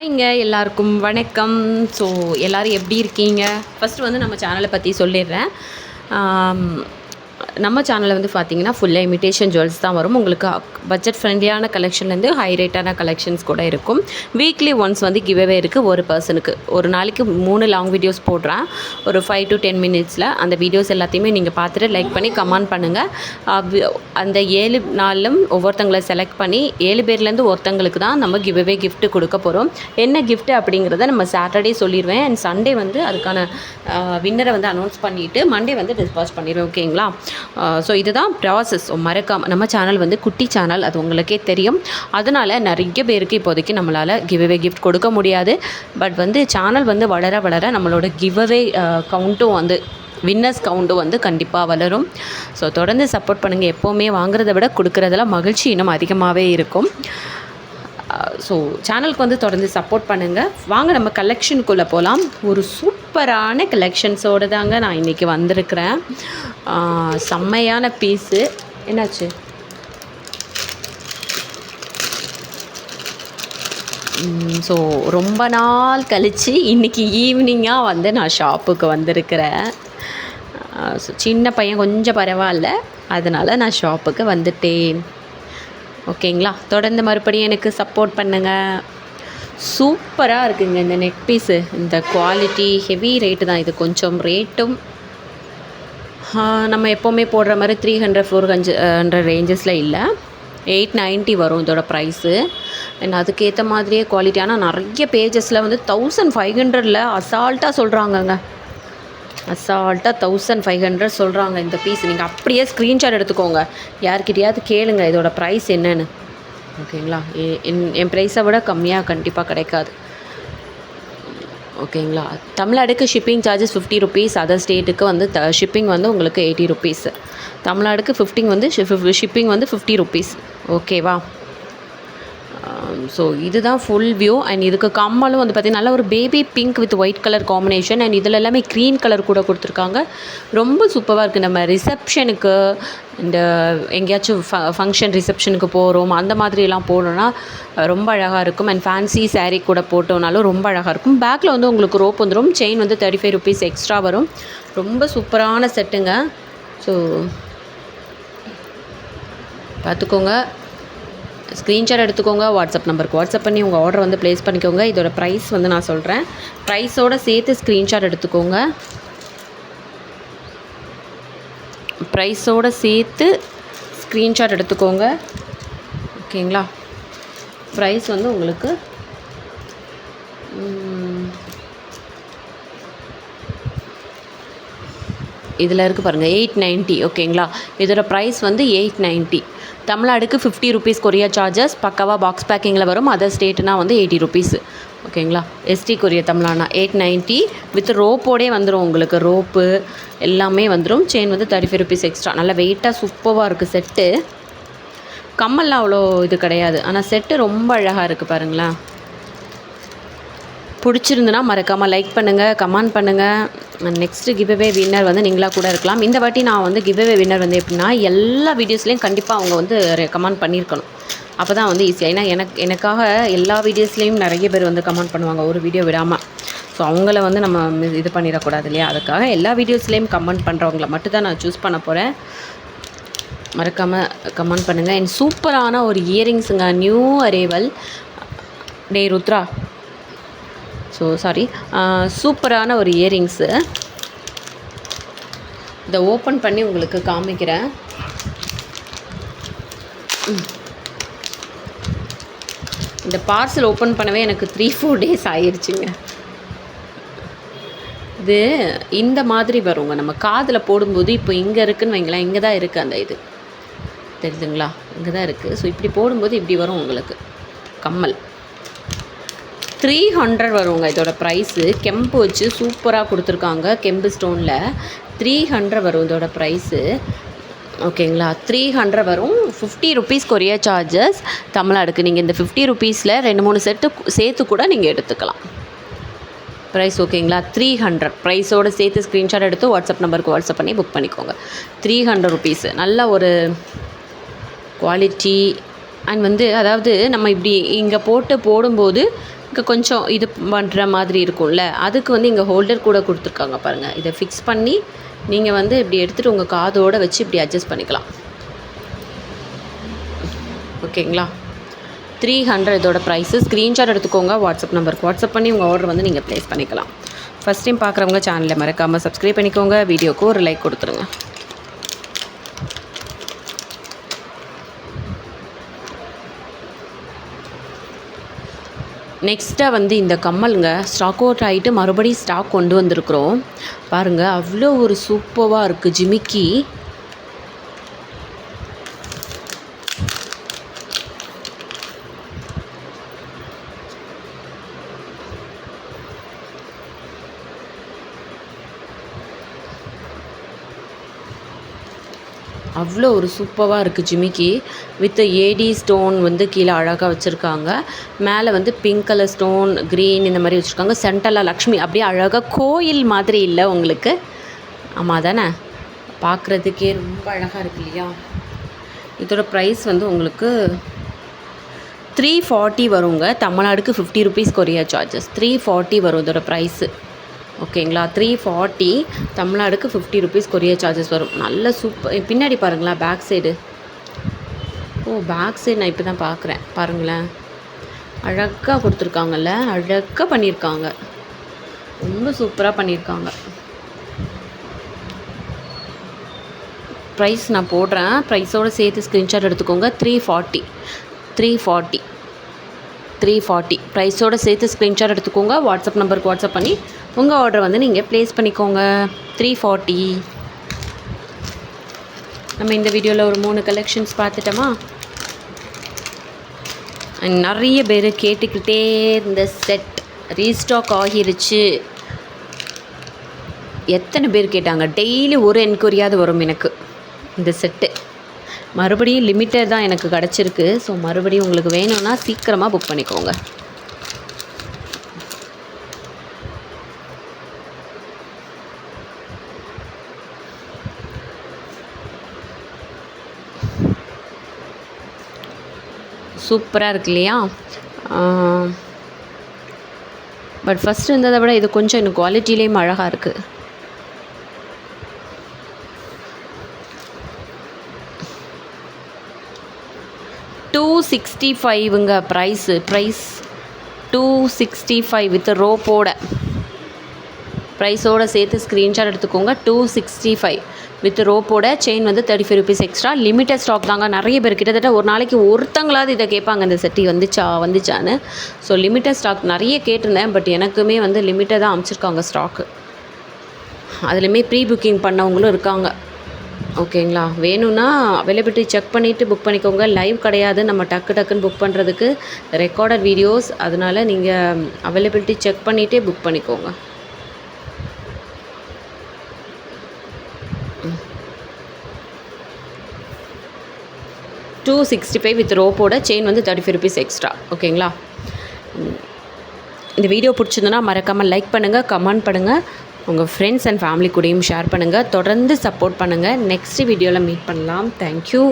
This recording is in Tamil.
இங்க எல்லாருக்கும் வணக்கம். ஸோ எல்லோரும் எப்படி இருக்கீங்க? ஃபஸ்ட்டு வந்து நம்ம சேனலை பற்றி சொல்லிடுறேன். நம்ம சேனலில் வந்து பார்த்தீங்கன்னா ஃபுல்லாக இமிட்டேஷன் ஜுவல்ஸ் தான் வரும். உங்களுக்கு பட்ஜெட் ஃப்ரெண்ட்லியான கலெக்ஷன்லேருந்து ஹை ரேட்டான கலெக்ஷன்ஸ் கூட இருக்கும். வீக்லி ஒன்ஸ் வந்து கிவ்அவே இருக்குது ஒரு பர்சனுக்கு ஒரு நாளைக்கு மூணு லாங் வீடியோஸ் போடுறேன். ஒரு ஃபைவ் டு டென் மினிட்ஸில் அந்த வீடியோஸ் எல்லாத்தையுமே நீங்கள் பார்த்துட்டு லைக் பண்ணி கமெண்ட் பண்ணுங்கள் அந்த ஏழு நாளிலும் ஒவ்வொருத்தங்களை செலக்ட் பண்ணி ஏழு பேர்லேருந்து ஒருத்தங்களுக்கு தான் நம்ம கிவ்வே கிஃப்ட் கொடுக்க போகிறோம் என்ன கிஃப்ட் அப்படிங்கிறத நம்ம சாட்டர்டே சொல்லிடுவேன். அண்ட் சண்டே வந்து அதுக்கான வின்னரை வந்து அனௌன்ஸ் பண்ணிவிட்டு மண்டே வந்து டிஸ்பாச் பண்ணிடுவேன். ஓகேங்களா ஸோ இதுதான் ப்ராசஸ் மறக்காமல் நம்ம சேனல் வந்து குட்டி சேனல் அது உங்களுக்கே தெரியும். அதனால் நிறைய பேருக்கு இப்போதைக்கு நம்மளால் கிவ்அவே கிஃப்ட் கொடுக்க முடியாது. பட் வந்து சேனல் வந்து வளர வளர நம்மளோட கிவ்அவே கவுண்ட்டும் வந்து வின்னர்ஸ் கவுண்ட்டும் வந்து கண்டிப்பாக வளரும். ஸோ தொடர்ந்து சப்போர்ட் பண்ணுங்கள் எப்போவுமே வாங்குறத விட கொடுக்குறதுல மகிழ்ச்சி இன்னும் அதிகமாகவே இருக்கும். ஸோ சேனலுக்கு வந்து தொடர்ந்து சப்போர்ட் பண்ணுங்கள் வாங்க நம்ம கலெக்ஷனுக்குள்ளே போகலாம் ஒரு சூப்பரான கலெக்ஷன்ஸோடு தாங்க நான் இன்றைக்கி வந்திருக்கிறேன். செம்மையான பீஸு என்னாச்சு? ஸோ ரொம்ப நாள் கழித்து இன்றைக்கி ஈவினிங்காக வந்து நான் ஷாப்புக்கு வந்திருக்கிறேன். ஸோ சின்ன பையன் கொஞ்சம் பரவாயில்ல. அதனால் நான் ஷாப்புக்கு வந்துட்டேன். ஓகேங்களா? தொடர்ந்து மறுபடியும் எனக்கு சப்போர்ட் பண்ணுங்கள் சூப்பராக இருக்குங்க இந்த நெக் பீஸு இந்த குவாலிட்டி ஹெவி ரேட்டு தான். இது கொஞ்சம் ரேட்டும் நம்ம எப்போவுமே போடுற மாதிரி three hundred four hundred hundred ரேஞ்சஸில் இல்லை. எயிட் நைன்ட்டி வரும் இதோட ப்ரைஸு அண்ட் அதுக்கேற்ற மாதிரியே குவாலிட்டி ஆனால் நிறைய பேஜஸில் வந்து தௌசண்ட் ஃபைவ் ஹண்ட்ரடில் அசால்ட்டாக சொல்கிறாங்கங்க அசால்ட்டாக தௌசண்ட் ஃபைவ் ஹண்ட்ரட் சொல்கிறாங்க இந்த பீஸ் நீங்கள் அப்படியே ஸ்க்ரீன்ஷாட் எடுத்துக்கோங்க. யார்கிட்டயாவது கேளுங்க இதோட ப்ரைஸ் என்னன்னு. ஓகேங்களா? என் என் ப்ரைஸை விட கம்மியாக கண்டிப்பாக கிடைக்காது. ஓகேங்களா? தமிழ்நாடுக்கு shipping charges fifty rupees other ஸ்டேட்டுக்கு வந்து த ஷிப்பிங் வந்து உங்களுக்கு எயிட்டி ருபீஸ் தமிழ்நாடுக்கு ஃபிஃப்டிங் வந்து ஷிப்பிங் வந்து ஃபிஃப்டி ருபீஸ் ஓகேவா? Um, ஸோ இதுதான் ஃபுல் வியூ அண்ட் இதுக்கு கம்மலும் வந்து பார்த்திங்கன்னா நல்ல ஒரு baby pink with white colour combination and இதில் எல்லாமே க்ரீன் கலர் கூட கொடுத்துருக்காங்க. ரொம்ப சூப்பராக இருக்குது நம்ம ரிசப்ஷனுக்கு இந்த எங்கேயாச்சும் ஃப ஃபங்க்ஷன் ரிசப்ஷனுக்கு போகிறோம் அந்த மாதிரிலாம் போனோன்னா ரொம்ப அழகாக இருக்கும். அண்ட் ஃபேன்சி சேரீ கூட போட்டோம்னாலும் ரொம்ப அழகாக இருக்கும். பேக்கில் வந்து உங்களுக்கு ரோப் வந்துடும் செயின் வந்து தேர்ட்டி ஃபைவ் ருபீஸ் எக்ஸ்ட்ரா வரும். ரொம்ப சூப்பரான செட்டுங்க ஸோ பார்த்துக்கோங்க ஸ்க்ரீன்ஷாட் எடுத்துக்கோங்க வாட்ஸ்அப் நம்பருக்கு வாட்ஸ்அப் பண்ணி உங்கள் ஆர்டர் வந்து ப்ளேஸ் பண்ணிக்கோங்க. இதோட ப்ரைஸ் வந்து நான் சொல்கிறேன் ப்ரைஸோடு சேர்த்து ஸ்க்ரீன்ஷாட் எடுத்துக்கோங்க. ப்ரைஸோடு சேர்த்து ஸ்க்ரீன்ஷாட் எடுத்துக்கோங்க. ஓகேங்களா ப்ரைஸ் வந்து உங்களுக்கு இதில் இருக்குது பாருங்கள் எயிட் நைன்ட்டி ஓகேங்களா இதோட ப்ரைஸ் வந்து எயிட் நைன்ட்டி தமிழ்நாடுக்கு ஃபிஃப்டி ருபீஸ் கொரியா சார்ஜஸ் பக்காவாக பாக்ஸ் பேக்கிங்கில் வரும். அதர் ஸ்டேட்னா வந்து எயிட்டி ருபீஸ் ஓகேங்களா எஸ்டி கொரியர் தமிழ்நாடுனா எயிட் நைன்ட்டி வித் ரோப்போடே வந்துடும் உங்களுக்கு. ரோப்பு எல்லாமே வந்துடும் செயின் வந்து தேர்ட்டி ஃபைவ் ருபீஸ் எக்ஸ்ட்ரா நல்லா வெயிட்டாக சூப்பராக இருக்குது செட்டு கம்மல்லாம் அவ்வளோ இது கிடையாது. ஆனால் செட்டு ரொம்ப அழகாக இருக்குது பாருங்களேன். பிடிச்சிருந்துன்னா மறக்காமல் லைக் பண்ணுங்கள் கமெண்ட் பண்ணுங்கள் நெக்ஸ்ட்டு கிவ்அவே வின்னர் வந்து நீங்களாக கூட இருக்கலாம். இந்த வாட்டி நான் வந்து கிவ்அவே வின்னர் வந்து எப்படின்னா எல்லா வீடியோஸ்லேயும் கண்டிப்பாக அவங்க வந்து கமெண்ட் பண்ணியிருக்கணும் அப்போ தான் வந்து ஈஸியாக ஏன்னா எனக்கு எனக்காக எல்லா வீடியோஸ்லேயும் நிறைய பேர் வந்து கமெண்ட் பண்ணுவாங்க ஒரு வீடியோ விடாமல் ஸோ அவங்கள வந்து நம்ம மிஸ்- இது பண்ணிடக்கூடாது இல்லையா? அதுக்காக எல்லா வீடியோஸ்லேயும் கமெண்ட் பண்ணுறவங்கள மட்டும் தான் நான் சூஸ் பண்ண போகிறேன் மறக்காமல் கமெண்ட் பண்ணுங்கள் என் சூப்பரான ஒரு இயரிங்ஸுங்க நியூ அரைவல் டே ருத்ரா. ஸோ சாரி சூப்பரான ஒரு இயரிங்ஸு இதை ஓப்பன் பண்ணி உங்களுக்கு காமிக்கிறேன். இந்த பார்சல் ஓப்பன் பண்ணவே எனக்கு த்ரீ ஃபோர் டேஸ் ஆயிடுச்சுங்க இது இந்த மாதிரி வருங்க. நம்ம காதில் போடும்போது இப்போ இங்கே இருக்குதுன்னு வைங்களேன் இங்கே தான் இருக்குது அந்த இது. தெரியுதுங்களா? இங்கே தான் இருக்குது ஸோ இப்படி போடும்போது இப்படி வரும் உங்களுக்கு. கம்மல். த்ரீ ஹண்ட்ரட் வருங்க இதோட ப்ரைஸு கெம்பு வச்சு சூப்பராக கொடுத்துருக்காங்க கெம்பு ஸ்டோனில் த்ரீ ஹண்ட்ரட் வரும் இதோட ப்ரைஸு ஓகேங்களா த்ரீ ஹண்ட்ரட் வரும். ஃபிஃப்டி ருபீஸ் கொரியர் சார்ஜஸ் தமிழ்நாடுக்கு நீங்கள் இந்த ஃபிஃப்டி ருபீஸில் ரெண்டு மூணு செட்டு சேர்த்து கூட நீங்கள் எடுத்துக்கலாம். ப்ரைஸ் ஓகேங்களா த்ரீ ஹண்ட்ரட் ப்ரைஸோடு சேர்த்து ஸ்க்ரீன்ஷாட் எடுத்து வாட்ஸ்அப் நம்பருக்கு வாட்ஸ்அப் பண்ணி புக் பண்ணிக்கோங்க. த்ரீ ஹண்ட்ரட் ருபீஸு நல்ல ஒரு குவாலிட்டி அண்ட் வந்து அதாவது நம்ம இப்படி இங்கே போட்டு போடும்போது இங்கே கொஞ்சம் இது பண்ணுற மாதிரி இருக்கும்ல. அதுக்கு வந்து இங்கே ஹோல்டர் கூட கொடுத்துருக்காங்க பாருங்கள் இதை ஃபிக்ஸ் பண்ணி நீங்கள் வந்து இப்படி எடுத்துகிட்டு உங்கள் காதோடு வச்சு இப்படி அட்ஜஸ்ட் பண்ணிக்கலாம். ஓகேங்களா? த்ரீ ஹண்ட்ரட் இதோட ப்ரைஸு ஸ்க்ரீன்ஷாட் எடுத்துக்கோங்க வாட்ஸ்அப் நம்பருக்கு வாட்ஸ்அப் பண்ணி உங்கள் ஆர்டர் வந்து நீங்கள் ப்ளேஸ் பண்ணிக்கலாம். ஃபஸ்ட் டைம் பார்க்குறவங்க சேனலை மறக்காமல் சப்ஸ்கிரைப் பண்ணிக்கோங்க. வீடியோக்கு ஒரு லைக் கொடுத்துருங்க. நெக்ஸ்ட்டாக வந்து இந்த கம்மலுங்க. ஸ்டாக் அவுட் ஆகிட்டு மறுபடியும் ஸ்டாக் கொண்டு வந்திருக்கிறோம். பாருங்கள் அவ்வளோ ஒரு சூப்பராக இருக்குது ஜிமிக்கி. அவ்வளோ ஒரு சூப்பராக இருக்குது ஜிமிக்கி. வித் ஏடி ஸ்டோன் வந்து கீழே அழகாக வச்சுருக்காங்க. மேலே வந்து பிங்க் கலர் ஸ்டோன் க்ரீன் இந்த மாதிரி வச்சுருக்காங்க. சென்டரில் லக்ஷ்மி. அப்படியே அழகாக கோயில் மாதிரி இல்லை உங்களுக்கு. ஆமாம் தானே பார்க்குறதுக்கே ரொம்ப அழகாக இருக்கு இல்லையா? இதோட ப்ரைஸ் வந்து உங்களுக்கு த்ரீ ஃபார்ட்டி வருங்க. தமிழ்நாடுக்கு fifty rupees courier charges three forty வரும் இதோட ப்ரைஸு ஓகேங்களா? த்ரீ ஃபார்ட்டி தமிழ்நாடுக்கு ஃபிஃப்டி ருபீஸ் கொரியர் சார்ஜஸ் வரும். நல்ல சூப்பர் பின்னாடி பாருங்களேன் பேக் சைடு ஓ பேக் சைடு நான் இப்போ தான் பார்க்குறேன் பாருங்களேன். அழகாக கொடுத்துருக்காங்கல்ல? அழகாக பண்ணியிருக்காங்க. ரொம்ப சூப்பராக பண்ணியிருக்காங்க. ப்ரைஸ் நான் போடுறேன். ப்ரைஸோடு சேர்த்து ஸ்க்ரீன்ஷாட் எடுத்துக்கோங்க. Three forty three forty three forty ப்ரைஸோடு சேர்த்து ஸ்க்ரீன்ஷாட் எடுத்துக்கோங்க. வாட்ஸ்அப் நம்பருக்கு வாட்ஸ்அப் பண்ணி உங்கள் ஆர்டர் வந்து நீங்கள் ப்ளேஸ் பண்ணிக்கோங்க. த்ரீ ஃபார்ட்டி நம்ம இந்த வீடியோவில் ஒரு மூணு கலெக்ஷன்ஸ் பார்த்துட்டோமா? நிறைய பேர் கேட்டுக்கிட்டே இந்த செட் ரீஸ்டாக் ஆகிருச்சு. எத்தனை பேர் கேட்டாங்க? டெய்லி ஒரு என்கொயரியாவது வரும் எனக்கு. இந்த செட்டு மறுபடியும் லிமிட்டட் தான் எனக்கு கிடச்சிருக்கு. ஸோ மறுபடியும் உங்களுக்கு வேணும்னா சீக்கிரமாக புக் பண்ணிக்கோங்க. சூப்பராக இருக்கு இல்லையா? பட் ஃபஸ்ட் இருந்ததை விட இது கொஞ்சம் இன்னும் குவாலிட்டிலேயும் அழகாக இருக்குது sixty ஃபைவுங்க price price two sixty five with ரோப்போட ப்ரைஸோடு சேர்த்து ஸ்க்ரீன்ஷாட் எடுத்துக்கோங்க. டூ சிக்ஸ்டி ஃபைவ் வித் ரோப்போட செயின் வந்து thirty five rupees extra limited stock தாங்க நிறைய பேர் கிட்டத்தட்ட ஒரு நாளைக்கு ஒருத்தங்களாவது இதை கேட்பாங்க இந்த செட்டி வந்துச்சா வந்துச்சான்னு. ஸோ லிமிட்டட் ஸ்டாக் நிறைய கேட்டிருந்தேன் பட் எனக்குமே வந்து லிமிட்டட் தான் அமைச்சிருக்காங்க ஸ்டாக்கு அதுலேயுமே ப்ரீ புக்கிங் பண்ணவங்களும் இருக்காங்க. ஓகேங்களா. வேணும்னா அவைலபிலிட்டி செக் பண்ணிவிட்டு புக் பண்ணிக்கோங்க. லைவ் கிடையாது. நம்ம டக்கு டக்குன்னு புக் பண்ணுறதுக்கு ரெக்கார்டட் வீடியோஸ் அதனால் நீங்கள் அவைலபிலிட்டி செக் பண்ணிவிட்டே புக் பண்ணிக்கோங்க. டூ சிக்ஸ்டி ஃபைவ் வித் ரோப்போட செயின் வந்து தேர்ட்டி ஃபைவ் ருபீஸ் எக்ஸ்ட்ரா ஓகேங்களா? இந்த வீடியோ பிடிச்சிருந்தனா மறக்காமல் லைக் பண்ணுங்கள் கமெண்ட் பண்ணுங்கள் உங்கள் ஃப்ரெண்ட்ஸ் அண்ட் ஃபேமிலி கூடயும் ஷேர் பண்ணுங்கள் தொடர்ந்து சப்போர்ட் பண்ணுங்கள் நெக்ஸ்ட் வீடியோவில் மீட் பண்ணலாம். தேங்க்யூ